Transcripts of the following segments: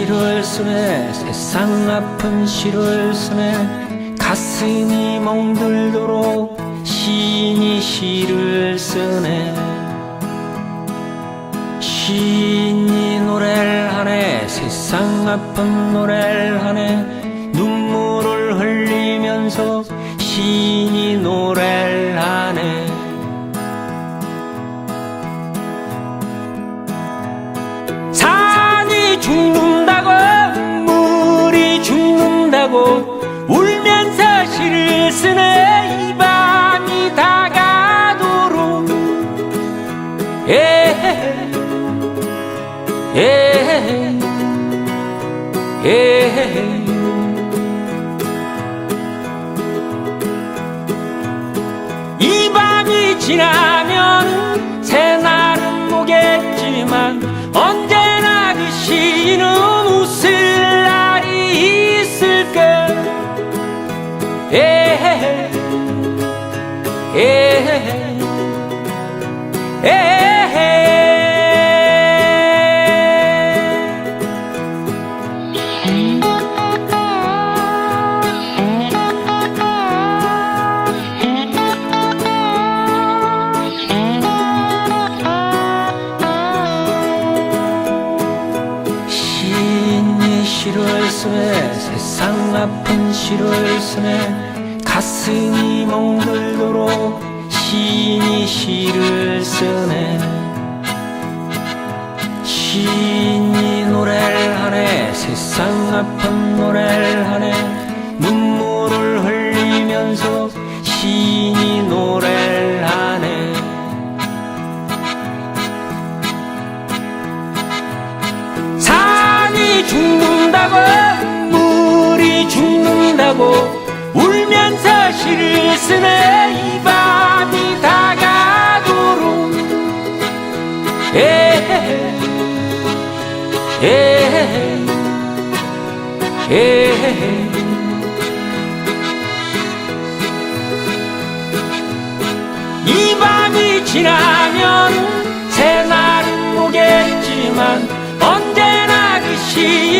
시를 쓰네 세상 아픈 시를 쓰네 가슴이 멍들도록 시인이 시를 쓰네 세상 아픈 노래를 하네. 눈물을 흘리면서 시 지나면 새날은 오겠지만 언제나 그 시인은 웃을 날이 있을까? 에헤헤. 에헤헤. 에헤헤 쓰네 세상 아픈 쓰네 가슴이 멍들도록 시인이 시를 쓰네. 시인이 노래를 하네. 세상 아픈 노래를 하네. 눈물을 흘리면서 시인이 노래 죽는다고 울면서 시를 쓰네 이 밤이 다가도록. 에헤헤 에헤헤 에헤헤 이 밤이 지나면 새날은 오겠지만 언제나 그 시인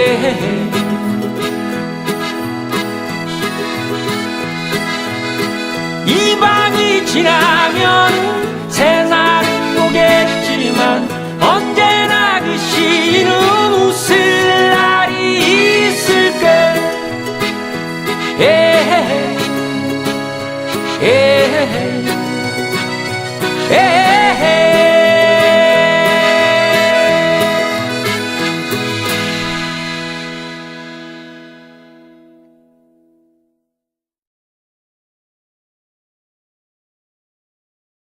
지나면